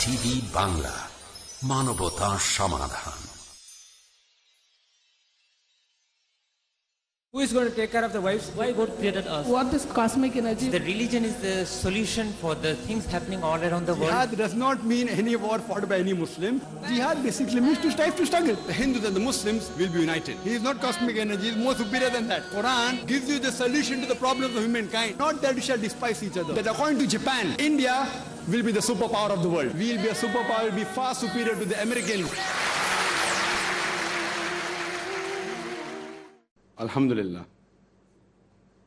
Piece TV Bangla মানবতা সমাধান Who is going to take care of the wives? Why God created us? What is cosmic energy? The religion is the solution for the things happening all around the world. Jihad does not mean any war fought by any Muslim. Jihad basically means to strive to struggle. The Hindus and the Muslims will be united. He is not cosmic energy, he is more superior than that. Quran gives you the solution to the problems of humankind. Not that we shall despise each other. That according to Japan, India will be the superpower of the world. We will be a superpower, will be far superior to the Americans. Alhamdulillah.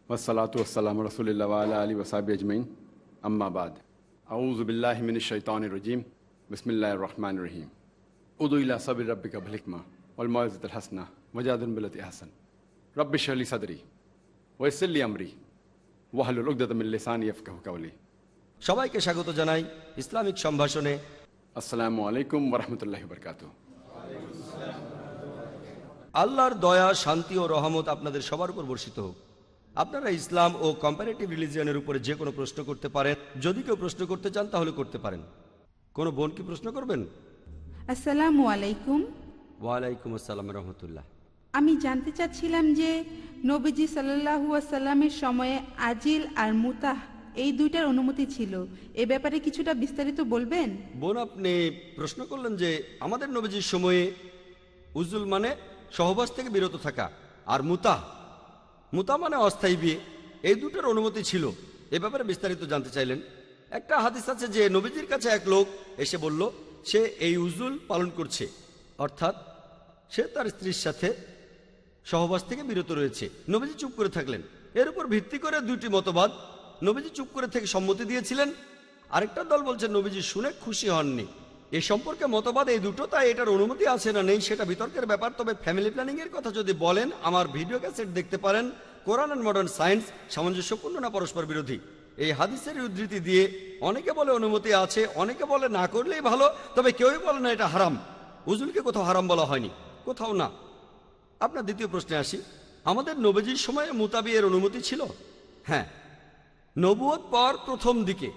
والصلاة والسلام على رسول الله وعلى آله وصحبه أجمعين أما بعد أعوذ بالله من الشيطان الرجيم بسم الله الرحمن الرحيم ادعو إلى صبر ربك بالحكمة والموعظة الحسنة وجادل بالتي أحسن رب اشرح لي صدري ويسر لي أمري واحلل عقدة من لساني يفقهوا قولي সবাইকে স্বাগত জানাই Islamic সম্ভাষণে। আসসালামু আলাইকুম রহমতুল্লাহ বরকাত আল্লাহর দয়া শান্তি ও রহমত আপনাদের সবার উপর বর্ষিত হোক। আপনারা ইসলাম ও কম্পারেটিভ রিলিজিয়নের উপরে যে কোনো প্রশ্ন করতে পারেন। যদি কেউ প্রশ্ন করতে চান তাহলে করতে পারেন। কোনো বোন কি প্রশ্ন করবেন? আসসালামু আলাইকুম। ওয়ালাইকুম আসসালাম রহমতুল্লাহ। আমি জানতে চাচ্ছিলাম যে নবীজি সাল্লাহ আসাল্লামের সময়ে আজিল আর মুতাহ এই দুইটার অনুমতি ছিল। এ ব্যাপারে কিছুটা বিস্তারিত বলবেন? বোন, আপনি প্রশ্ন করলেন যে আমাদের নবীজির সময়ে উজুল মানে সহবাস থেকে বিরত থাকা আর মুতা। মুতা মানে অস্থায়ী বিয়ে। এই দুটোর অনুমতি ছিল। এ ব্যাপারে বিস্তারিত জানতে চাইলেন। একটা হাদিস আছে যে নবীজির কাছে এক লোক এসে বলল, সে এই উজুল পালন করছে। অর্থাৎ সে তার স্ত্রীর সাথে সহবাস থেকে বিরত রয়েছে। নবীজি চুপ করে থাকলেন। এর উপর ভিত্তি করে দুটি মতবাদ নবীজি চুপ করে থেকে সম্মতি দিয়েছিলেন। আরেকটা দল বলছে, নবীজি শুনে খুশি হননি। এ সম্পর্কে মতবাদ এই দুটো, তাই এটার অনুমতি আছে না নেই সেটা বিতর্কের ব্যাপার। তবে ফ্যামিলি প্ল্যানিং এর কথা যদি বলেন, আমার ভিডিও ক্যাসেট দেখতে পারেন। কোরআন অ্যান্ড মডার্ন সায়েন্স সামঞ্জস্যপূর্ণ না পরস্পর বিরোধী? এই হাদিসের উদ্ধৃতি দিয়ে অনেকে বলে অনুমতি আছে, অনেকে বলে না করলেই ভালো, তবে কেউই বলে না এটা হারাম। উজুলকে কোথাও হারাম বলা হয়নি, কোথাও না। আপনার দ্বিতীয় প্রশ্নে আসি। আমাদের নবীজির সময়ে মুতাবিয়ের অনুমতি ছিল? হ্যাঁ নবুয়ত পর প্রথম দিকে।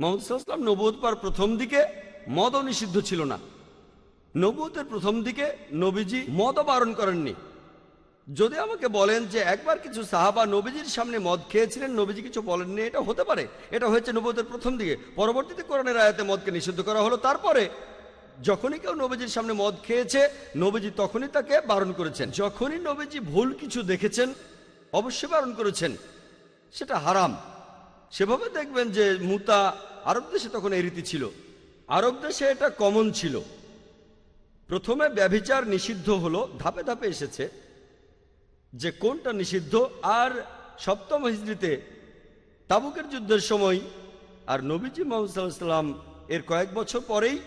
মোহাম্মদ সাল্লাম নবুয়ত পর প্রথম দিকে মদও নিষিদ্ধ ছিল না। নবুয়তের প্রথম দিকে নবীজি মদও বারণ করেননি। যদি আমাকে বলেন যে একবার কিছু সাহাবা নবীজির সামনে মদ খেয়েছিলেন, নবীজি কিছু বলেননি, এটা হতে পারে। এটা হয়েছে নবুয়তের প্রথম দিকে। পরবর্তীতে কোরআনের আয়াতে মদকে নিষিদ্ধ করা হলো। তারপরে যখনই কেউ নবীজির সামনে মদ খেয়েছে, নবীজি তখনই তাকে বারণ করেছেন। যখনই নবীজি ভুল কিছু দেখেছেন, অবশ্যই বারণ করেছেন। সেটা হারাম। সেভাবে দেখবেন যে মুতা আরব দেশে তখন এই রীতি ছিল। আরব দেশে এটা কমন ছিল। প্রথমে ব্যভিচার নিষিদ্ধ হলো, ধাপে ধাপে এসেছে যে কোনটা নিষিদ্ধ আর সপ্তম হিজড়িতে তাবুকের যুদ্ধের সময় আর নবীজি মোহাম্মদ সাল্লাহ সাল্লাম এর কয়েক বছর পরেই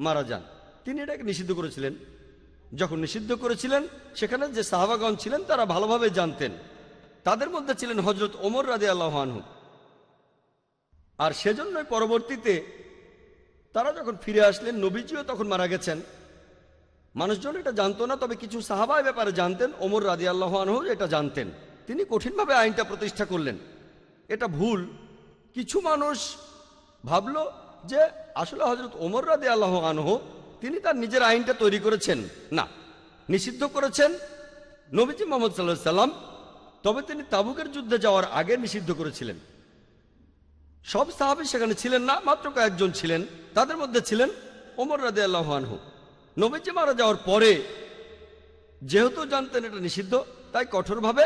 মারা যান। তিনি এটাকে নিষিদ্ধ করেছিলেন। যখন নিষিদ্ধ করেছিলেন, সেখানে যে সাহাবাগণ ছিলেন, তারা ভালোভাবে জানতেন। তাদের মধ্যে ছিলেন হজরত ওমর রাদে আল্লাহানহু আর সেজন্যই পরবর্তীতে তারা যখন ফিরে আসলেন, নবীজিও তখন মারা গেছেন। মানুষজন এটা জানতো না, তবে কিছু সাহাবায় ব্যাপারে জানতেন, ওমর রাজি আল্লাহ আনহু এটা জানতেন। তিনি কঠিনভাবে আইনটা প্রতিষ্ঠা করলেন। এটা ভুল। কিছু মানুষ ভাবল যে আসলে হজরত ওমর রাদি আল্লাহ আনহু, তিনি তার নিজের আইনটা তৈরি করেছেন। না, নিষিদ্ধ করেছেন নবীজি মোহাম্মদ সাল্লাহ সাল্লাম তবে তিনি তাবুকের যুদ্ধে যাওয়ার আগে নিষিদ্ধ করেছিলেন। সব সাহাবি সেখানে ছিলেন না, মাত্র কয়েকজন ছিলেন। তাদের মধ্যে ছিলেন ওমর রাদে আল্লাহ আনহু। নবীজি মারা যাওয়ার পরে যেহেতু জানতেন এটা নিষিদ্ধ, তাই কঠোরভাবে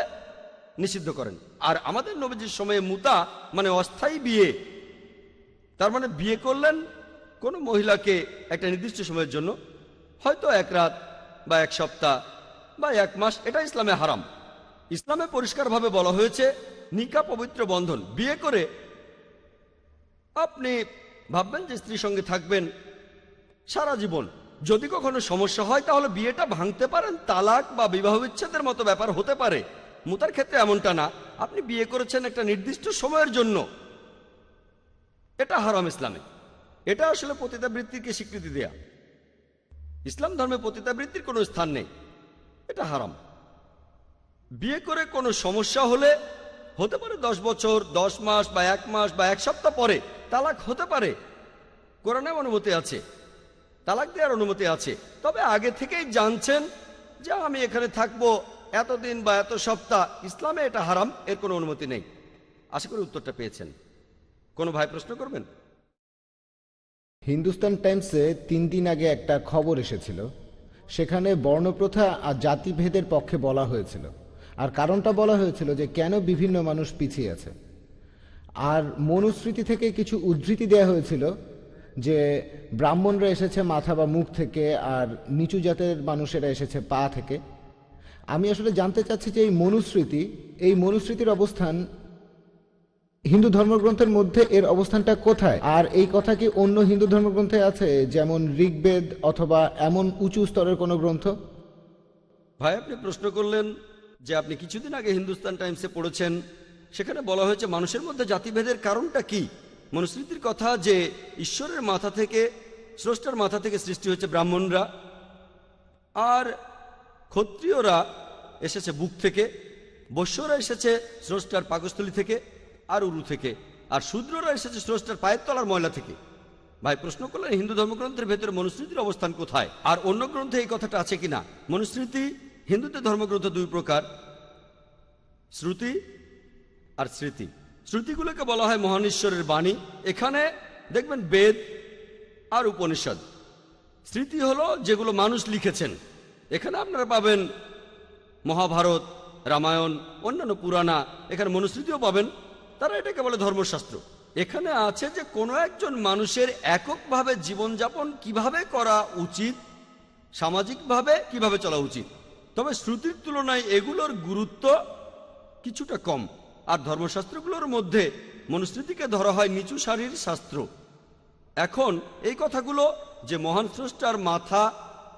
নিষিদ্ধ করেন। আর আমাদের নবীজির সময়ে মুতা মানে অস্থায়ী বিয়ে, তার মানে বিয়ে করলেন কোনো মহিলাকে একটা নির্দিষ্ট সময়ের জন্য, হয়তো এক রাত বা এক সপ্তাহ বা এক মাস, এটা ইসলামে হারাম। ইসলামে পরিষ্কারভাবে বলা হয়েছে, নিকা পবিত্র বন্ধন। বিয়ে করে আপনি ভাববেন যে স্ত্রীর সঙ্গে থাকবেন সারা জীবন। যদি কখনো সমস্যা হয়, তাহলে বিয়েটা ভাঙতে পারেন, তালাক বা বিবাহ বিচ্ছেদের মতো ব্যাপার হতে পারে। মুতার ক্ষেত্রে এমনটা না। আপনি বিয়ে করেছেন একটা নির্দিষ্ট সময়ের জন্য। এটা হারাম ইসলামে। এটা আসলে পতিতাবৃত্তিকে স্বীকৃতি দেয়া। ইসলাম ধর্মে পতিতাবৃত্তির কোনো স্থান নেই। এটা হারাম। বিয়ে করে কোনো সমস্যা হলে, হতে পারে দশ বছর, দশ মাস বা এক মাস বা এক সপ্তাহ পরে তালাক হতে পারে। কোরআনে অনুমতি আছে। তালাক দেওয়ার অনুমতি আছে। তবে আগে থেকেই জানছেন যে আমি এখানে থাকব এতদিন বা এত সপ্তাহ। ইসলামে এটা হারাম, এর কোনো অনুমতি নেই। আশা করি উত্তরটা পেয়েছেন। কোনো ভাই প্রশ্ন করবেন? হিন্দুস্তান টাইমসে তিন দিন আগে একটা খবর এসেছিল। সেখানে বর্ণপ্রথা আর জাতিভেদের পক্ষে বলা হয়েছিল। আর কারণটা বলা হয়েছিল যে কেন বিভিন্ন মানুষ পিছিয়ে আছে। আর মনুস্মৃতি থেকে কিছু উদ্ধৃতি দেওয়া হয়েছিল যে ব্রাহ্মণরা এসেছে মাথা বা মুখ থেকে আর নিচু জাতের মানুষেরা এসেছে পা থেকে। আমি আসলে জানতে চাচ্ছি যে এই মনুস্মৃতি, এই মনুস্মৃতির অবস্থান হিন্দু ধর্মগ্রন্থের মধ্যে এর অবস্থানটা কোথায়? আর এই কথা কি অন্য হিন্দু ধর্মগ্রন্থে আছে, যেমন ঋগ্বেদ অথবা এমন উঁচু স্তরের কোনো গ্রন্থ? ভাই, আপনি প্রশ্ন করলেন যে আপনি কিছুদিন আগে হিন্দুস্তান টাইমসে পড়েছেন সেখানে বলা হয়েছে, মানুষের মধ্যে জাতিভেদের কারণটা কি? মনুস্মৃতির কথা যে ঈশ্বরের মাথা থেকে, স্রষ্টার মাথা থেকে সৃষ্টি হয়েছে ব্রাহ্মণরা, আর ক্ষত্রিয়রা এসেছে বুক থেকে, বৈশ্যরা এসেছে স্রষ্টার পাকস্থলী থেকে, আর উরু থেকে, আর শূদ্ররা এসেছে স্রষ্টার পায়ের তলার ময়লা থেকে। ভাই, প্রশ্ন করলেন, হিন্দু ধর্মগ্রন্থের ভেতরে মনুস্মৃতির অবস্থান কোথায়? আর অন্য গ্রন্থে এই কথাটা আছে কিনা? মনুস্মৃতি, হিন্দুদের ধর্মগ্রন্থ দুই প্রকার। শ্রুতি আর স্মৃতি। শ্রুতিগুলোকে বলা হয় মহান ঈশ্বরের বাণী। এখানে দেখবেন বেদ আর উপনিষদ। স্মৃতি হলো যেগুলো মানুষ লিখেছেন। এখানে আপনারা পাবেন মহাভারত, রামায়ণ, অন্যান্য পুরাণা। এখানে মনুস্মৃতিও পাবেন। তারা এটাকে বলে ধর্মশাস্ত্র। এখানে আছে যে কোনো একজন মানুষের এককভাবে জীবনযাপন কীভাবে করা উচিত, সামাজিকভাবে কীভাবে চলা উচিত। তবে শ্রুতির তুলনায় এগুলোর গুরুত্ব কিছুটা কম। আর ধর্মশাস্ত্রগুলোর মধ্যে মনুস্মৃতিকে ধরা হয় নিচু সারির শাস্ত্র। এখন এই কথাগুলো যে মহান স্রষ্টার মাথা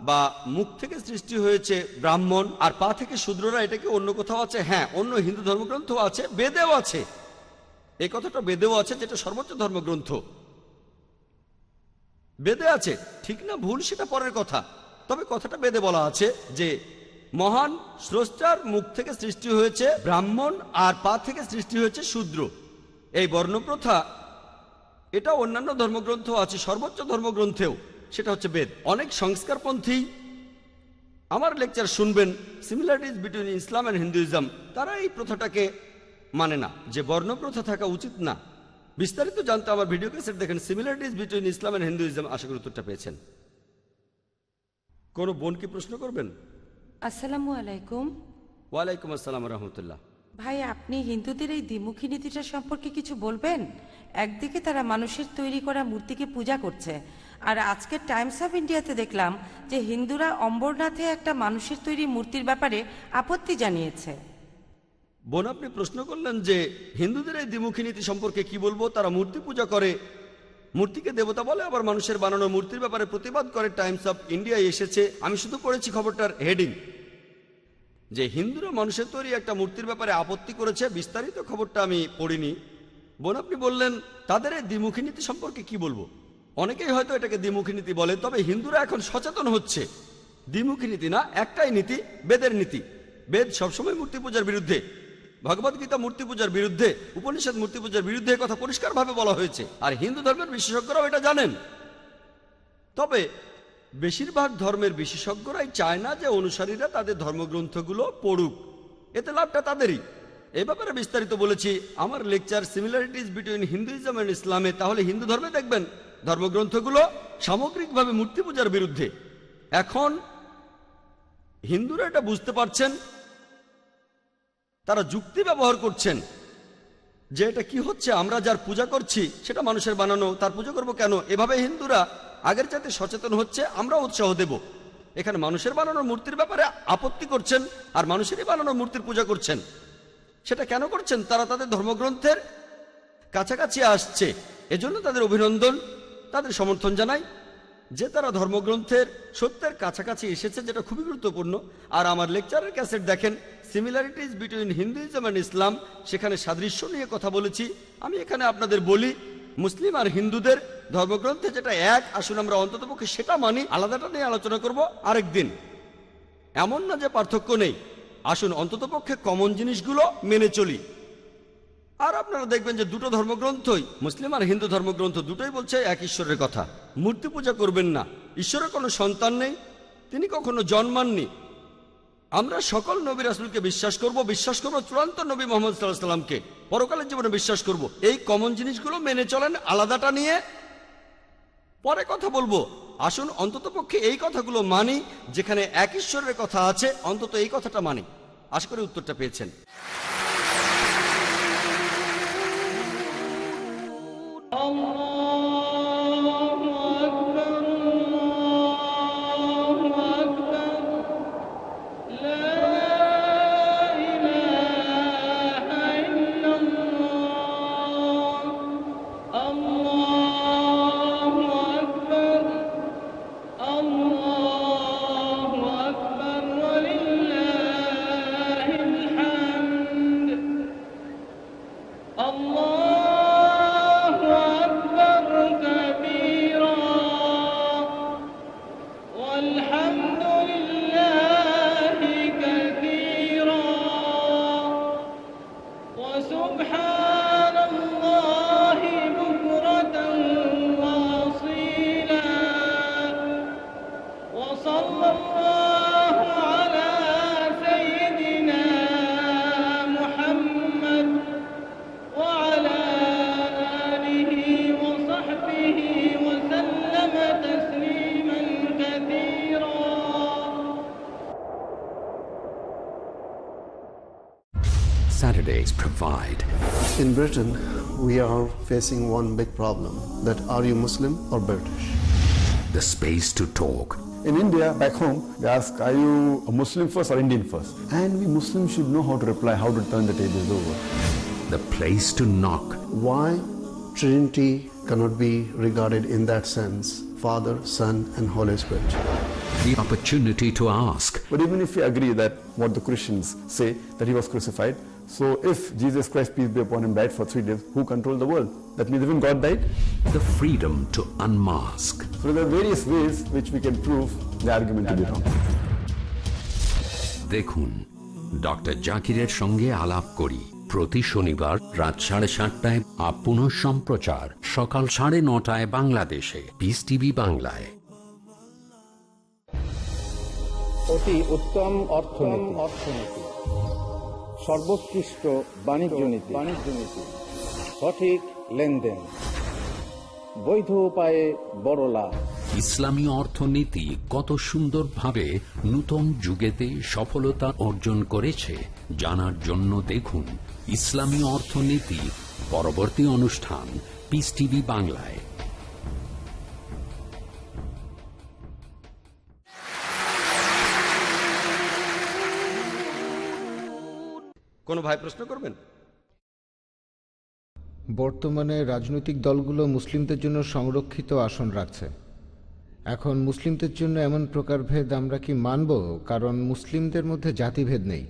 বা মুখ থেকে সৃষ্টি হয়েছে ব্রাহ্মণ আর পা থেকে শূদ্ররা এটাকে অন্য কোথাও আছে হ্যাঁ অন্য হিন্দু ধর্মগ্রন্থ আছে, বেদেও আছে। এই কথাটা বেদেও আছে যেটা সর্বোচ্চ ধর্মগ্রন্থ। বেদে আছে, ঠিক না ভুল সেটা পরের কথা। তবে কথাটা বেদে বলা আছে যে মহান স্রষ্টার মুখ থেকে সৃষ্টি হয়েছে ব্রাহ্মণ আর পা থেকে সৃষ্টি হয়েছে শূদ্র। এই বর্ণপ্রথা, এটা অন্যান্য ধর্মগ্রন্থ আছে, সর্বোচ্চ ধর্মগ্রন্থেও, সেটা হচ্ছে বেদ। অনেক সংস্কারপন্থী আমার লেকচার শুনবেন similarities between Islam and Hinduism তারা এই প্রথাটাকে মানে না, যে বর্ণপ্রথা থাকা উচিত না। বিস্তারিত জানতে আমার ভিডিও ক্যাসেট দেখেন similarities between Islam and Hinduism আশা করি উত্তরটা পেয়েছেন। কোনো বোন কি প্রশ্ন করবেন? আসসালামু আলাইকুম। ওয়ালাইকুম আসসালাম রহমতুল্লাহ। ভাই আপনি হিন্দুদের এই দ্বিমুখী নীতিটা সম্পর্কে কিছু বলবেন? একদিকে তারা মানুষের তৈরি করা মূর্তিকে পূজা করছে আর আজকের টাইমস অফ ইন্ডিয়াতে দেখলাম যে হিন্দুরা অম্বরনাথে একটা মানুষের তৈরি মূর্তির ব্যাপারে আপত্তি জানিয়েছে। বোন আপনি প্রশ্ন করলেন যে হিন্দুদের এই দ্বিমুখী নীতি সম্পর্কে কি বলব? তারা মূর্তি পূজা করে মূর্তিকে দেবতা বলে আবার মানুষের বানানো মূর্তির ব্যাপারে প্রতিবাদ করে টাইমস অফ ইন্ডিয়ায় এসেছে। আমি শুধু পড়েছি খবরটার হেডিং। যে হিন্দুরা মানুষের তৈরি একটা মূর্তির ব্যাপারে আপত্তি করেছে, বিস্তারিত খবরটা আমি পড়িনি। বোন, আপনি বললেন, তাদের এই দ্বিমুখী নীতি সম্পর্কে কি বলব? অনেকেই হয়তো এটাকে দ্বিমুখী নীতি বলে, তবে হিন্দুরা এখন সচেতন হচ্ছে। দ্বিমুখী নীতি না, একটাই নীতি, বেদের নীতি। বেদ সবসময় মূর্তি পূজার বিরুদ্ধে। ভগবদ্গীতা মূর্তি পূজার বিরুদ্ধে, উপনিষদ মূর্তি পূজার বিরুদ্ধে কথা পরিষ্কারভাবে বলা হয়েছে। আর হিন্দু ধর্মের বিশেষজ্ঞরাও এটা জানেন। তবে বেশিরভাগ ধর্মের বিশেষজ্ঞরাই চায় না যে অনুসারীরা তাদের ধর্মগ্রন্থগুলো পড়ুক। এতে লাভটা তাদেরই। এ ব্যাপারে বিস্তারিত বলেছি। আমার lecture similarities between Hinduism and ইসলামে তাহলে হিন্দু ধর্মে দেখবেন, ধর্মগ্রন্থগুলো সামগ্রিকভাবে মূর্তি পূজার বিরুদ্ধে। এখন হিন্দুরা এটা বুঝতে পারছেন তারা যুক্তি ব্যবহার করছেন যে এটা কি হচ্ছে, আমরা যার পূজা করছি, সেটা মানুষের বানানো, তার পুজো করব কেন? এভাবে হিন্দুরা আগের চাইতে সচেতন হচ্ছে আমরা উৎসাহ দেব। এখানে মানুষের বানানো মূর্তির ব্যাপারে আপত্তি করছেন আর মানুষেরই বানানো মূর্তির পূজা করছেন। সেটা কেন করছেন? তারা তাদের ধর্মগ্রন্থের কাছাকাছি আসছে। এজন্য তাদের অভিনন্দন, তাদের সমর্থন জানাই। যে তারা ধর্মগ্রন্থের সত্যের কাছাকাছি এসেছে যেটা খুবই গুরুত্বপূর্ণ। আর আমার লেকচারের ক্যাসেট দেখেন similarities between Hinduism and Islam সেখানে সাদৃশ্য নিয়ে কথা বলেছি। আমি এখানে আপনাদের বলি, মুসলিম আর হিন্দুদের ধর্মগ্রন্থে যেটা এক, আসুন আমরা অন্ততপক্ষে সেটা মানি, আলাদাটা নিয়ে আলোচনা করব আরেক দিন এমন না যে পার্থক্য নেই। আসুন অন্ততপক্ষে কমন জিনিসগুলো মেনে চলি। আর আপনারা দেখবেন যে দুটো ধর্মগ্রন্থই, মুসলিম আর হিন্দু ধর্মগ্রন্থ দুটোই বলছে এক ঈশ্বরের কথা। মূর্তি পূজা করবেন না। ঈশ্বরের কোনো সন্তান নেই, তিনি কখনো জন্মাননি। আমরা সকল নবী রাসুলকে বিশ্বাস করব বিশ্বাস করব চূড়ান্ত নবী মোহাম্মদ সাল্লাহ সাল্লামকে পরকালের জীবনে বিশ্বাস করব। এই কমন জিনিসগুলো মেনে চলেন, আলাদাটা নিয়ে। পরে কথা বলব। আসুন, অন্তত পক্ষে এই কথাগুলো মানি, যেখানে এক ঈশ্বরের কথা আছে, অন্তত এই কথাটা মানি। আশা করি উত্তরটা পেয়েছেন। وسبحان Saturdays provide. In Britain, we are facing one big problem that are you Muslim or British? The space to talk. In India, back home, they ask, are you a Muslim first or Indian first? And we Muslims should know how to reply, how to turn the tables over. The place to knock. Why Trinity cannot be regarded in that sense Father, Son, and Holy Spirit? The opportunity to ask. But even if we agree that what the Christians say, that he was crucified, so if Jesus Christ, peace be upon him, died for three days, who controlled the world? That means even God died? The freedom to unmask. So there are various ways which we can prove the argument to be wrong. দেখুন doctor জাকিরের সঙ্গে আলাপ করি প্রতি শনিবার রাত সাড়ে সাতটায় আপন সম্প্রচার সকাল সাড়ে নটায় বাংলাদেশে পিস টিভি বাংলায় অতি উত্তম অর্থনীতি অর্থনীতি সর্বোৎকৃষ্ট বাণিজ্য নীতি। বাণিজ্য নীতি। সঠিক লেনদেন। বৈধ উপায়ে বড় লাভ। ইসলামী অর্থনীতি কত সুন্দরভাবে নূতন যুগেতে সফলতা অর্জন করেছে জানার জন্য দেখুন ইসলামী অর্থনীতি পরবর্তী অনুষ্ঠান পিস টিভি বাংলায়। কোনো ভাই প্রশ্ন করবেন? বর্তমানে রাজনৈতিক দলগুলো মুসলিমদের জন্য সংরক্ষিত আসন রাখছে। এখন মুসলিমদের জন্য এমন প্রকারভেদ আমরা কি মানব? কারণ মুসলিমদের মধ্যে জাতিভেদ নেই।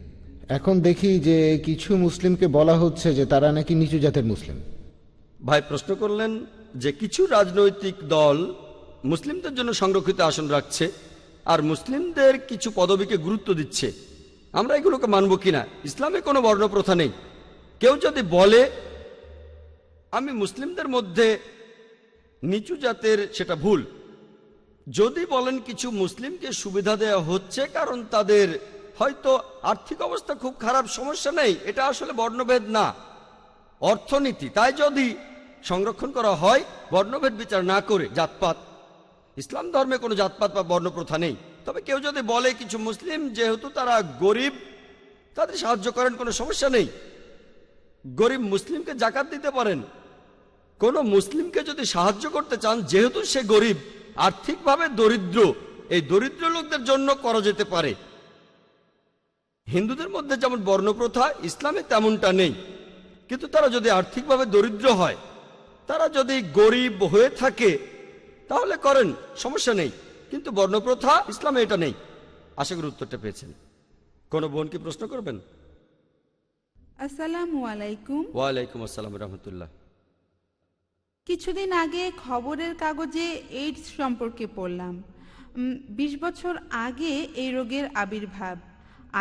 এখন দেখি যে কিছু মুসলিমকে বলা হচ্ছে যে তারা নাকি নিচু জাতের মুসলিম। ভাই প্রশ্ন করলেন যে কিছু রাজনৈতিক দল মুসলিমদের জন্য সংরক্ষিত আসন রাখছে আর মুসলিমদের কিছু পদবীকে গুরুত্ব দিচ্ছে। আমরা এগুলোকে মানব কিনা? ইসলামে কোনো বর্ণপ্রথা নেই। কেউ যদি বলে, আমি মুসলিমদের মধ্যে নিচু জাতের সেটা ভুল। যদি বলেন কিছু মুসলিমকে সুবিধা দেওয়া হচ্ছে কারণ তাদের হয়তো আর্থিক অবস্থা খুব খারাপ, সমস্যা নেই, এটা আসলে বর্ণভেদ না। অর্থনীতি, তাই যদি সংরক্ষণ করা হয়, বর্ণভেদ বিচার না করে জাতপাত। ইসলাম ধর্মে কোনো জাতপাত বা বর্ণপ্রথা নেই। তবে কেউ যদি বলে কিছু মুসলিম, যেহেতু তারা গরিব, তাদের সাহায্য করেন কোনো সমস্যা নেই। গরিব মুসলিমকে জাকাত দিতে পারেন। কোনো মুসলিমকে যদি সাহায্য করতে চান, যেহেতু সে গরিব, আর্থিকভাবে দরিদ্র, এই দরিদ্র লোকদের জন্য করা যেতে পারে। হিন্দুদের মধ্যে যেমন বর্ণপ্রথা, ইসলামে তেমনটা নেই। কিন্তু তারা যদি আর্থিকভাবে দরিদ্র হয়, তারা যদি গরিব হয়ে থাকে, তাহলে করেন, সমস্যা নেই। কিন্তু বর্ণপ্রথা ইসলামে এটা নেই। আশা করি উত্তরটা পেয়েছেন। কোনো বোন কি প্রশ্ন করবেন? আসসালামু আলাইকুম। ওয়ালাইকুম আসসালাম রহমতুল্লাহ। কিছুদিন আগে খবরের কাগজে এইডস সম্পর্কে পড়লাম। বিশ বছর আগে এই রোগের আবির্ভাব।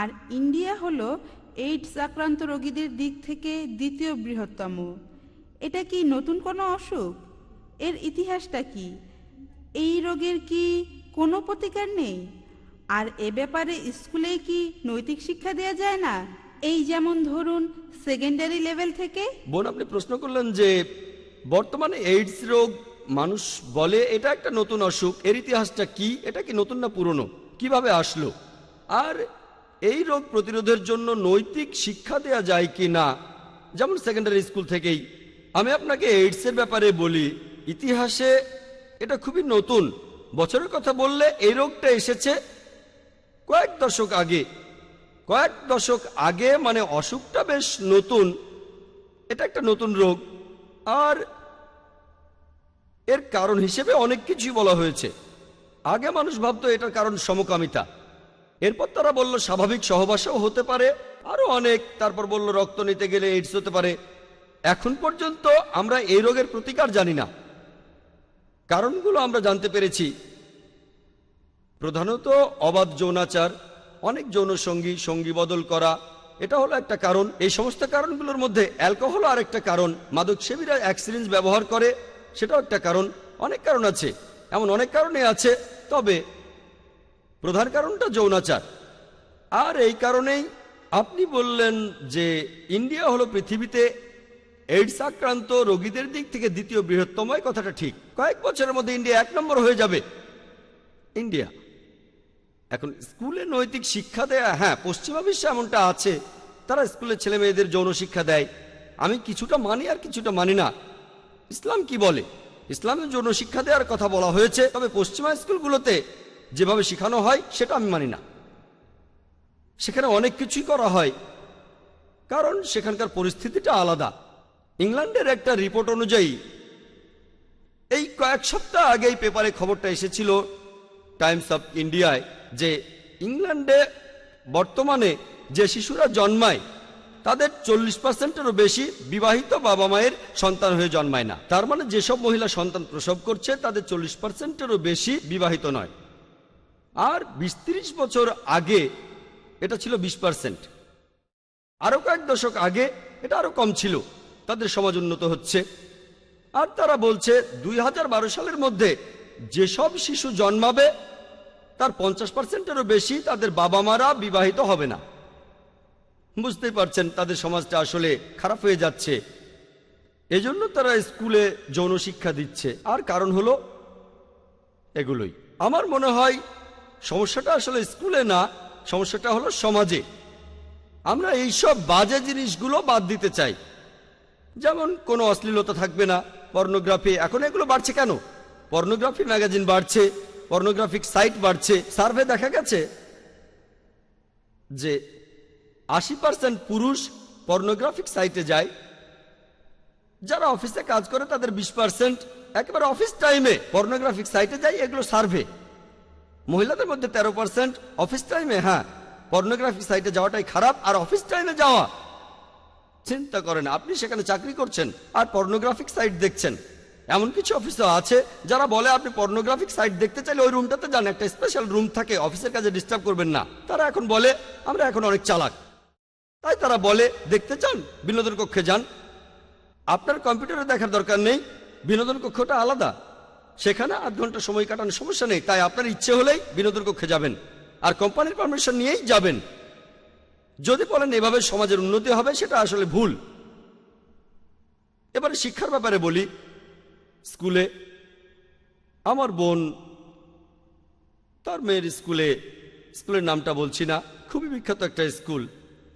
আর ইন্ডিয়া হলো এইডস আক্রান্ত রোগীদের দিক থেকে দ্বিতীয় বৃহত্তম। এটা কি নতুন কোনো অসুখ? এর ইতিহাসটা কি? এই রোগের কি কোনো প্রতিকার নেই? আর এ ব্যাপারে স্কুলে কি নৈতিক শিক্ষা দেওয়া যায় না? এই যেমন ধরুন সেকেন্ডারি লেভেল থেকে? বোন, আপনি প্রশ্ন করলেন যে বর্তমানে এইডস রোগ মানুষ বলে এটা একটা নতুন অসুখ। এর ইতিহাসটা কি? এটা কি নতুন না পুরনো? কীভাবে আসলো? আর এই রোগ প্রতিরোধের জন্য নৈতিক শিক্ষা দেয়া যায় কি না? যেমন সেকেন্ডারি স্কুল থেকেই। আমি আপনাকে এইডসের ব্যাপারে বলি, ইতিহাসে এটা খুবই নতুন। বছরের কথা বললে এই রোগটা এসেছে কয়েক দশক আগে। কয়েক দশক আগে মানে অসুখটা বেশ নতুন। এটা একটা নতুন রোগ। আর এর কারণ হিসেবে অনেক কিছুই বলা হয়েছে। আগে মানুষ ভাবতো এটার কারণ সমকামিতা। এরপর তারা বলল স্বাভাবিক সহবাসও হতে পারে, আরও অনেক। তারপর বলল রক্ত নিতে গেলে এইডস হতে পারে। এখন পর্যন্ত আমরা এই রোগের প্রতিকার জানি না। কারণগুলো আমরা জানতে পেরেছি। প্রধানত অবাধ যৌনাচার, অনেক যৌন সঙ্গী বদল করা, এটা হলো একটা কারণ। এই সমস্ত কারণগুলোর মধ্যে অ্যালকোহল আর একটা কারণ। মাদক সেবীরা অ্যাক্সিডেন্ট ব্যবহার করে, সেটাও একটা কারণ। অনেক কারণ আছে। এমন অনেক কারণে আছে, তবে প্রধান কারণটা যৌনাচার। আর এই কারণেই আপনি বললেন যে ইন্ডিয়া হলো পৃথিবীতে এইডস আক্রান্ত রোগীদের দিক থেকে দ্বিতীয় বৃহত্তম কথাটা ঠিক। কয়েক বছরের মধ্যে ইন্ডিয়া এক নম্বর হয়ে যাবে। ইন্ডিয়া এখন স্কুলে নৈতিক শিক্ষা দেয়া হ্যাঁ পশ্চিমা বিশ্বে এমনটা আছে। তারা স্কুলে ছেলে মেয়েদের যৌন শিক্ষা দেয়। আমি কিছুটা মানি আর কিছুটা মানি না। ইসলাম কি বলে? ইসলামের যৌন শিক্ষা দেওয়ার কথা বলা হয়েছে, তবে পশ্চিমা স্কুলগুলোতে যেভাবে শেখানো হয়, সেটা আমি মানি না। সেখানে অনেক কিছুই করা হয়। কারণ সেখানকার পরিস্থিতিটা আলাদা। ইংল্যান্ডের একটা রিপোর্ট অনুযায়ী, এই কয়েক সপ্তাহ আগে এই পেপারে খবরটা এসেছিল টাইমস অফ ইন্ডিয়ায় যে ইংল্যান্ডে বর্তমানে যে শিশুরা জন্মায়, তাদের চল্লিশ পার্সেন্টেরও বেশি বিবাহিত বাবা মায়ের সন্তান হয়ে জন্মায় না। তার মানে যেসব মহিলা সন্তান প্রসব করছে, তাদের চল্লিশ পার্সেন্টেরও বেশি বিবাহিত নয়। আর বিশ ত্রিশ বছর আগে এটা ছিল বিশ পার্সেন্ট। আরও কয়েক দশক আগে এটা আরও কম ছিল। তাদের সমাজ উন্নত হচ্ছে। আর তারা বলছে, দুই হাজার বারো সালের মধ্যে যেসব শিশু জন্মাবে, তার পঞ্চাশ পার্সেন্টেরও বেশি তাদের বাবা মারা বিবাহিত হবে না। বুঝতেই পারছেন, তাদের সমাজটা আসলে খারাপ হয়ে যাচ্ছে। এজন্য তারা স্কুলে যৌন শিক্ষা দিচ্ছে। আর কারণ হলো এগুলোই। আমার মনে হয় সমস্যাটা আসলে স্কুলে না, সমস্যাটা হলো সমাজে। আমরা এইসব বাজে জিনিসগুলো বাদ দিতে চাই। যেমন কোনো অশ্লীলতা থাকবে না, পর্নোগ্রাফি, এখন এগুলো বাড়ছে কেন? পর্নোগ্রাফি ম্যাগাজিন বাড়ছে, পর্নোগ্রাফিক সাইট বাড়ছে, সার্ভে দেখা গেছে যে আশি পার্সেন্ট পুরুষ পর্নোগ্রাফিক সাইটে যায়, যারা অফিসে কাজ করে তাদের বিশ পার্সেন্ট, একেবারে অফিস টাইমে পর্নোগ্রাফিক সাইটে যায়, এগুলো সার্ভে। মহিলাদের মধ্যে তেরো পার্সেন্ট, অফিস টাইমে হ্যাঁ পর্নোগ্রাফিক সাইটে যাওয়াটাই খারাপ, আর অফিস টাইমে যাওয়া চিন্তা করেন, আপনি সেখানে চাকরি করছেন আর পর্নোগ্রাফিক সাইট দেখছেন। এমন কিছু অফিসও আছে যারা বলে আপনি পর্নোগ্রাফিক সাইট দেখতে চাইলে ওই রুমটাতে যান, একটা স্পেশাল রুম থাকে অফিসের কাজে ডিস্টার্ব করবেন না। তারা এখন বলে, আমরা এখন অনেক চালাক। তাই তারা বলে, দেখতে চান, বিনোদন কক্ষে যান। আপনার কম্পিউটারে দেখার দরকার নেই, বিনোদন কক্ষটা আলাদা। সেখানে আধ ঘণ্টা সময় কাটানোর সমস্যা নেই, তাই আপনার ইচ্ছে হলেই বিনোদন কক্ষে যাবেন। আর কোম্পানির পারমিশন নিয়েই যাবেন। যদি বলেন এভাবে সমাজের উন্নতি হবে, সেটা আসলে ভুল। এবারে শিক্ষার ব্যাপারে বলি, স্কুলে আমার বোন, তার মেয়ের স্কুলে, স্কুলের নামটা বলছি না, খুবই বিখ্যাত একটা স্কুল।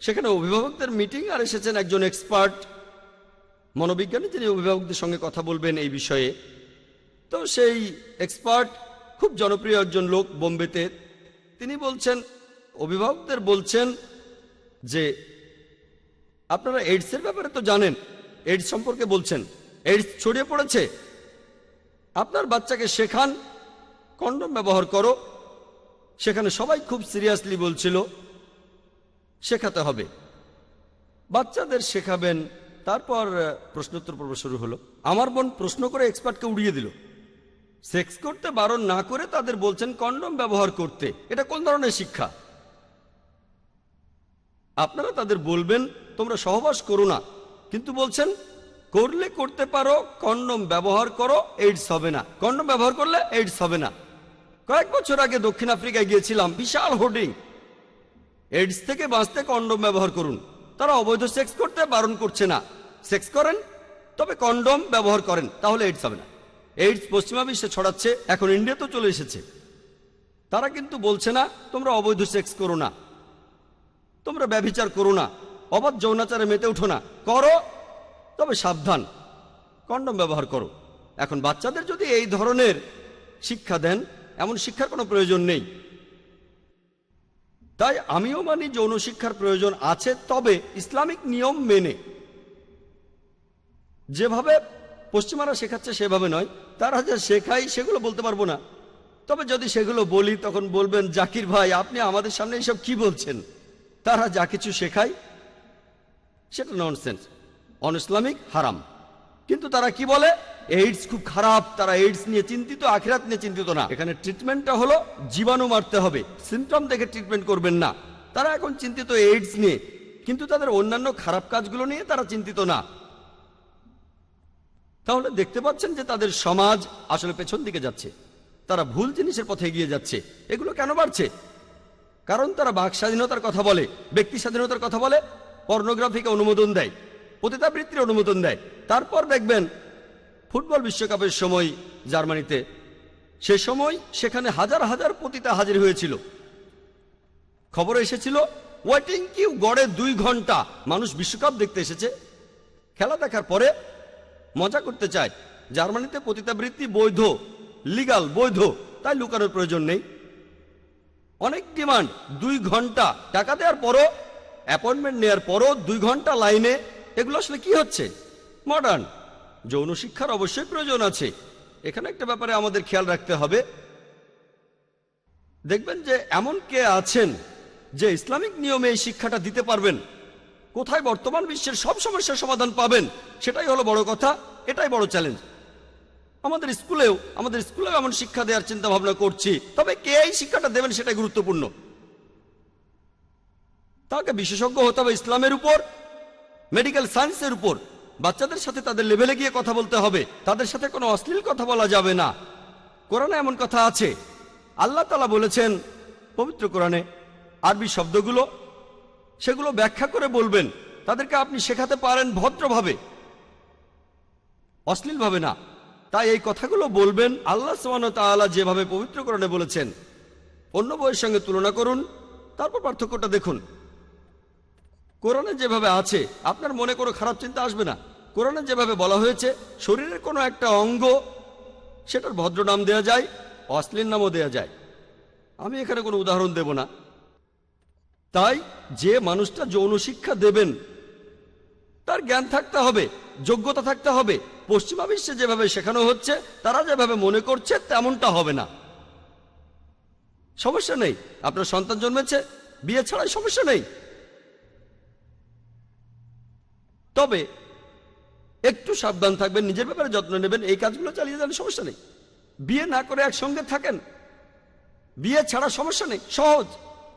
সেখানে অভিভাবকদের মিটিং আর এসেছেন একজন এক্সপার্ট মনোবিজ্ঞানী, তিনি অভিভাবকদের সঙ্গে কথা বলবেন এই বিষয়ে। তো সেই এক্সপার্ট খুব জনপ্রিয় একজন লোক বোম্বেতে। তিনি বলছেন, অভিভাবকদের বলছেন যে আপনারা এইডসের ব্যাপারে তো জানেন এইডস সম্পর্কে বলছেন এইডস ছড়িয়ে পড়েছে। আপনার বাচ্চাকে শেখান কন্ডম ব্যবহার করো, সেখানে সবাই খুব সিরিয়াসলি বলছিল, শেখাতে হবে। বাচ্চাদের শেখাবেন, তারপর প্রশ্নোত্তর পর্ব শুরু হলো। আমার বোন প্রশ্ন করে এক্সপার্টকে উড়িয়ে দিল। সেক্স করতে বারণ না করে তাদের বলছেন কন্ডম ব্যবহার করতে। এটা কোন ধরনের শিক্ষা? আপনারা তাদের বলবেন, তোমরা সহবাস করো না। কিন্তু বলছেন, করলে করতে পারো, কন্ডম ব্যবহার করো, এইডস হবে না। কন্ডম ব্যবহার করলে এইডস হবে না। কয়েক বছর আগে দক্ষিণ আফ্রিকায় গিয়েছিলাম, বিশাল হোর্ডিং। এইডস থেকে বাঁচতে কন্ডম ব্যবহার করুন। তারা অবৈধ সেক্স করতে বারণ করছে না। সেক্স করেন, তবে কন্ডম ব্যবহার করেন, তাহলে এইডস হবে না। এইডস পশ্চিমা বিশ্বে ছড়াচ্ছে, এখন ইন্ডিয়াতেও চলে এসেছে। তারা কিন্তু বলছে না, তোমরা অবৈধ সেক্স করো না। তোমরা ব্যভিচার করো না, অবাধ যৌনাচারে মেতে উঠো না। করো, তবে সাবধান, কন্ডম ব্যবহার করো। এখন বাচ্চাদের যদি এই ধরনের শিক্ষা দেন, এমন শিক্ষার কোনো প্রয়োজন নেই। তাই আমিও মানি যৌন শিক্ষার প্রয়োজন আছে, তবে ইসলামিক নিয়ম মেনে। যেভাবে পশ্চিমারা শেখাচ্ছে সেভাবে নয়, তারা যা শেখাই, সেগুলো বলতে পারব না। তবে যদি সেগুলো বলি, তখন বলবেন, জাকির ভাই, আপনি আমাদের সামনে এইসব কি বলছেন? তারা যা কিছু শেখায়, সেটা ননসেন্স অন ইসলামিক হারাম কিন্তু তারা কি বলে? এইডস খুব খারাপ, তারা এইডস নিয়ে চিন্তিত, আখিরাত নিয়ে চিন্তিত না। এখানে ট্রিটমেন্টটা হলো জীবাণু মারতে হবে। সিমটম দেখে ট্রিটমেন্ট করবেন না। তারা এখন চিন্তিত এইডস নিয়ে। কিন্তু তাদের অন্যান্য খারাপ কাজগুলো নিয়ে তারা চিন্তিত না। তাহলে দেখতে পাচ্ছেন যে তাদের সমাজ আসলে পেছন দিকে যাচ্ছে। তারা ভুল জিনিসের পথে এগিয়ে যাচ্ছে। এগুলো কেন বাড়ছে? কারণ তারা বাক স্বাধীনতার কথা বলে, ব্যক্তি স্বাধীনতার কথা বলে, পর্নোগ্রাফিকে অনুমোদন দেয়, পতিতাবৃত্তির অনুমোদন দেয়। তারপর দেখবেন ফুটবল বিশ্বকাপের সময় জার্মানিতে, সে সময় সেখানে হাজার হাজার পতিতা হাজির হয়েছিল। খবর এসেছিল ওয়েটিং কিউ গড়ে দুই ঘণ্টা, মানুষ বিশ্বকাপ দেখতে এসেছে। খেলা দেখার পরে মজা করতে চায়, জার্মানিতে পতিতাবৃত্তি বৈধ, লিগাল বৈধ, তাই লুকানোর প্রয়োজন নেই। অনেক ডিমান্ড দুই ঘণ্টা টাকা দেওয়ার পরও অ্যাপয়েন্টমেন্ট নেওয়ার পরও দুই ঘণ্টা লাইনে, এগুলো আসলে কি হচ্ছে? মডার্ন যৌন শিক্ষার অবশ্যই প্রয়োজন আছে। এখানে একটা ব্যাপারে আমাদের খেয়াল রাখতে হবে। দেখবেন যে এমন কে আছেন যে ইসলামিক নিয়মে এই শিক্ষাটা দিতে পারবেন। কোথায় বর্তমান বিশ্বের সব সমস্যার সমাধান পাবেন, সেটাই হলো বড় কথা, এটাই বড় চ্যালেঞ্জ আমাদের স্কুলেও আমাদের স্কুলেও এমন শিক্ষা দেওয়ার চিন্তা ভাবনা করছি। তবে কে এই শিক্ষাটা দেবেন সেটাই গুরুত্বপূর্ণ। তাকে বিশেষজ্ঞ হতে হবে ইসলামের উপর, মেডিকেল সায়েন্সের উপর। বাচ্চাদের সাথে তাদের লেভেলে গিয়ে কথা বলতে হবে। তাদের সাথে কোনো অশ্লীল কথা বলা যাবে না। কোরআনে এমন কথা আছে। আল্লাহ তালা বলেছেন, পবিত্র কোরআনে আরবি শব্দগুলো, সেগুলো ব্যাখ্যা করে বলবেন। তাদেরকে আপনি শেখাতে পারেন ভদ্রভাবে। অশ্লীলভাবে না। তাই এই কথাগুলো বলবেন আল্লাহ তাআলা যেভাবে পবিত্র কোরআনে বলেছেন। অন্য বইয়ের সঙ্গে তুলনা করুন, তারপর পার্থক্যটা দেখুন। কোরআনে যেভাবে আছে, আপনার মনে কোনো খারাপ চিন্তা আসবে না। কোরআনে যেভাবে বলা হয়েছে, শরীরের কোনো একটা অঙ্গ, সেটার ভদ্র নাম দেয়া যায়, অশ্লীল নামও দেয়া যায়। আমি এখানে কোনো উদাহরণ দেব না। তাই যে মানুষটা যৌন শিক্ষা দেবেন, তার জ্ঞান থাকতে হবে। যোগ্যতা থাকতে হবে। পশ্চিমা বিশ্বে যেভাবে শেখানো হচ্ছে, তারা যেভাবে মনে করছে, তেমনটা হবে না। সমস্যা নেই। আপনার সন্তান জন্মেছে, বিয়ে ছাড়াই সমস্যা নেই। তবে একটু সাবধান থাকবেন, নিজের ব্যাপারে যত্ন নেবেন, এই কাজগুলো চালিয়ে যান, সমস্যা নেই। বিয়ে না করে একসঙ্গে থাকেন, বিয়ে ছাড়া সমস্যা নেই, সহজ।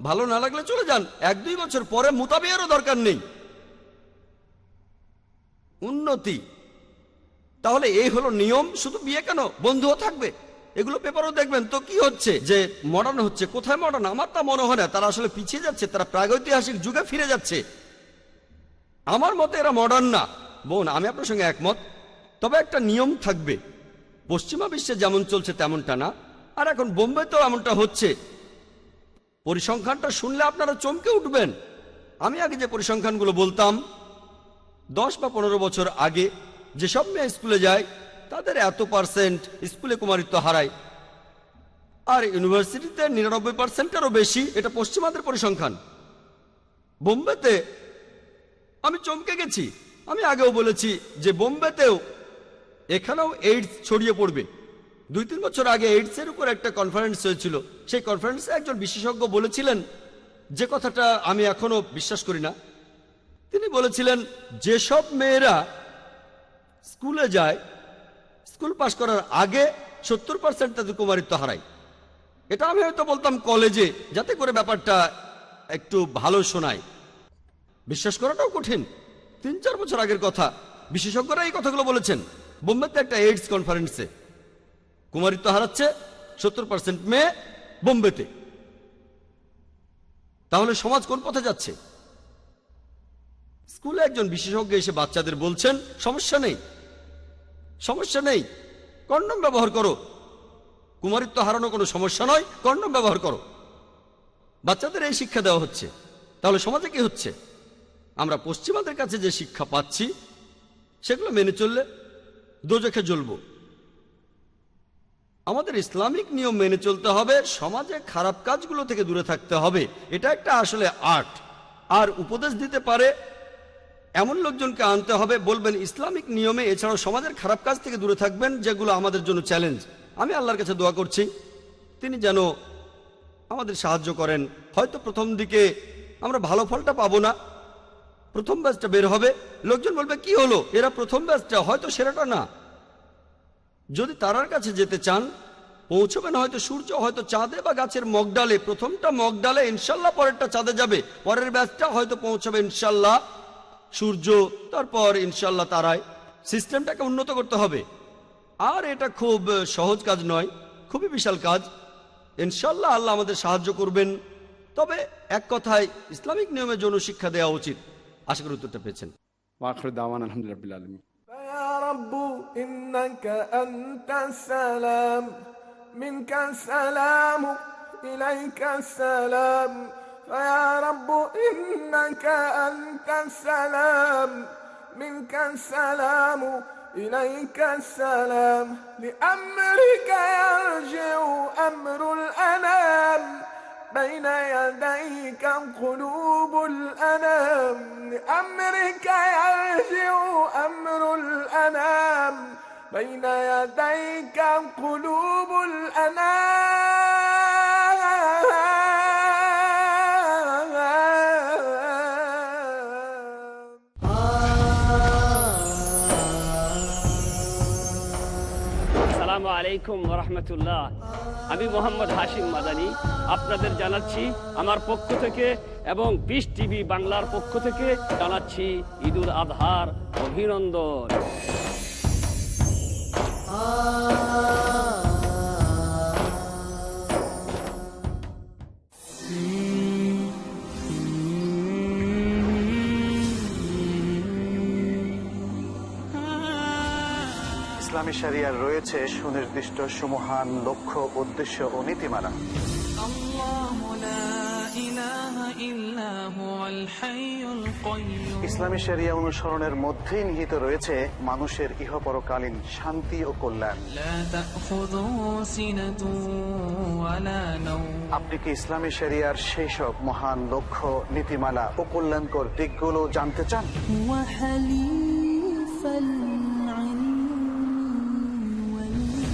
ভালো না লাগলে চলে যান। এক দুই বছর পরে মোতাবিয়ারও দরকার নেই। উন্নতি। তাহলে এই হলো নিয়ম, শুধু বিয়ে কেন? বন্ধুও থাকবে। এগুলো পেপারও দেখবেন। তো কি হচ্ছে? যে মডার্ন হচ্ছে। কোথায় মডার্ন আমার তা মনে হয় না। তারা আসলে পিছিয়ে যাচ্ছে। তারা প্রাগৈতিহাসিক যুগে ফিরে যাচ্ছে। আমার মতে এরা মডার্ন না। বোন, আমি আপনার সঙ্গে একমত। তবে একটা নিয়ম থাকবে। পশ্চিমা বিশ্বে যেমন চলছে তেমনটা না। আর এখন বোম্বেতেও এমনটা হচ্ছে। পরিসংখ্যানটা শুনলে আপনারা চমকে উঠবেন। আমি আগে যে পরিসংখ্যানগুলো বলতাম দশ বা পনেরো বছর আগে যেসব মেয়ে স্কুলে যায়, তাদের এত পার্সেন্ট স্কুলে কুমারিত্ব হারায়। আর ইউনিভার্সিটিতে নিরানব্বই পার্সেন্টেরও বেশি, এটা পশ্চিমাদের পরিসংখ্যান। বোম্বেতে আমি চমকে গেছি। আমি আগেও বলেছি যে বোম্বেতেও এখানেও এইডস ছড়িয়ে পড়বে। দুই তিন বছর আগে এইডসের উপর একটা কনফারেন্স হয়েছিল। সেই কনফারেন্সে একজন বিশেষজ্ঞ বলেছিলেন, যে কথাটা আমি এখনও বিশ্বাস করি না তিনি বলেছিলেন, যেসব মেয়েরা স্কুলে যায়, স্কুল পাশ করার আগে সত্তর পার্সেন্ট তাদের কুমারিত্ব হারায়। এটা আমি হয়তো বলতাম কলেজে, যাতে করে ব্যাপারটা একটু ভালো শোনায়। বিশ্বাস করাটাও কঠিন। তিন চার বছর আগের কথা। বিশেষজ্ঞরা এই কথাগুলো বলেছেন। বোম্বেতে একটা এইডস কনফারেন্সে কুমারিত্ব হারাচ্ছে সত্তর পার্সেন্ট মেয়ে বোম্বেতে। তাহলে সমাজ কোন পথে যাচ্ছে? স্কুলে একজন বিশেষজ্ঞ এসে বাচ্চাদের বলছেন, সমস্যা নেই সমস্যা নেই, কন্ডম ব্যবহার করো। কুমারিত্ব হারানো কোনো সমস্যা নয়, কন্ডম ব্যবহার করো। বাচ্চাদের এই শিক্ষা দেওয়া হচ্ছে। তাহলে সমাজে কি হচ্ছে? আমরা পশ্চিমাদের কাছে যে শিক্ষা পাচ্ছি, সেগুলো মেনে চললে দোজখে জ্বলব। আমাদের ইসলামিক নিয়ম মেনে চলতে হবে, সমাজে খারাপ কাজগুলো থেকে দূরে থাকতে হবে। এটা একটা আসলে আর্ট। আর উপদেশ দিতে পারে এমন লোকজনকে আনতে হবে, বলবেন, ইসলামিক নিয়মে এছাড়াও সমাজের খারাপ কাজ থেকে দূরে থাকবেন, যেগুলো আমাদের জন্য চ্যালেঞ্জ আমি আল্লাহর কাছে দোয়া করছি, তিনি যেন আমাদের সাহায্য করেন। হয়তো প্রথম দিকে আমরা ভালো ফলটা পাবো না, প্রথম ব্যাচটা বের হবে, লোকজন বলবে, কি হলো? এরা প্রথম ব্যাচটা হয়তো সেরাটা না। যদি তারার কাছে যেতে চান, পৌঁছবেন হয়তো সূর্য, হয়তো চাঁদে বা গাছের মগডালে প্রথমটা মগডালে ইনশাল্লাহ পরেরটা চাঁদে যাবে। পরের ব্যাচটা হয়তো পৌঁছবে, ইনশাল্লাহ। সূর্য তারপর ইনশাল্লাহ তারায় সিস্টেমটাকে উন্নত করতে হবে আর এটা খুব সহজ কাজ নয় খুবই বিশাল কাজ ইনশাল্লাহ আল্লাহ আমাদের সাহায্য করবেন তবে এক কথায় ইসলামিক নিয়মে যৌন শিক্ষা দেওয়া উচিত আশা করি উত্তরটা পেয়েছেন ওয়াখর দাওয়ান আলহামদুলিল্লাহ রাব্বিল আলামিন يا رب إنك أنت السلام منك السلام إليك السلام فيا رب إنك أنت السلام منك السلام إليك السلام. لأمرك يرجع أمر الأنام بين يديك قلوب الأنام. لأمرك يرجع أمر الأنام بين يديك قلوب الأنام. আলাইকুম রহমতুল্লাহ আমি মোহাম্মদ হাশিম মাদানি, আপনাদের জানাচ্ছি আমার পক্ষ থেকে এবং বিশ টিভি বাংলার পক্ষ থেকে জানাচ্ছি ঈদুল আধার অভিনন্দন। ইসলামী রয়েছে সুনির্দিষ্ট সুমহান লক্ষ্য, উদ্দেশ্য ও নীতিমালা। ইসলামী শরিয়া অনুসরণের মধ্যে নিহিত রয়েছে মানুষের ইহপরকালীন শান্তি ও কল্যাণ। আপনি কি ইসলামী শরিয়ার সেই সব মহান লক্ষ্য, নীতিমালা ও কল্যাণকর দিকগুলো জানতে চান?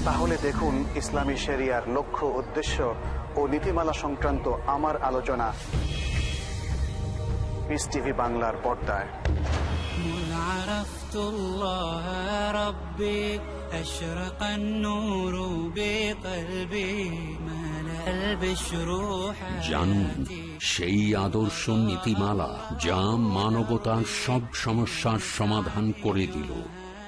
তাহলে দেখুন ইসলামী শরিয়ার লক্ষ্য উদ্দেশ্য ও নীতিমালা সংক্রান্ত আমার আলোচনা। পিস টিভি বাংলার পর্দায়। জানুন সেই আদর্শ নীতিমালা যা মানবতার সব সমস্যার সমাধান করে দিল।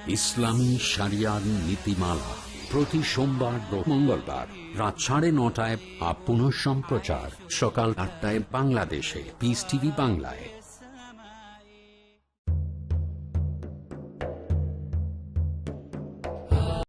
ইসলামী সারিয়ার নীতিমালা। প্রতি সোমবার মঙ্গলবার রাত সাড়ে নটায় আপ পুনঃ সম্প্রচার সকাল আটটায় বাংলাদেশে পিস টিভি বাংলায়।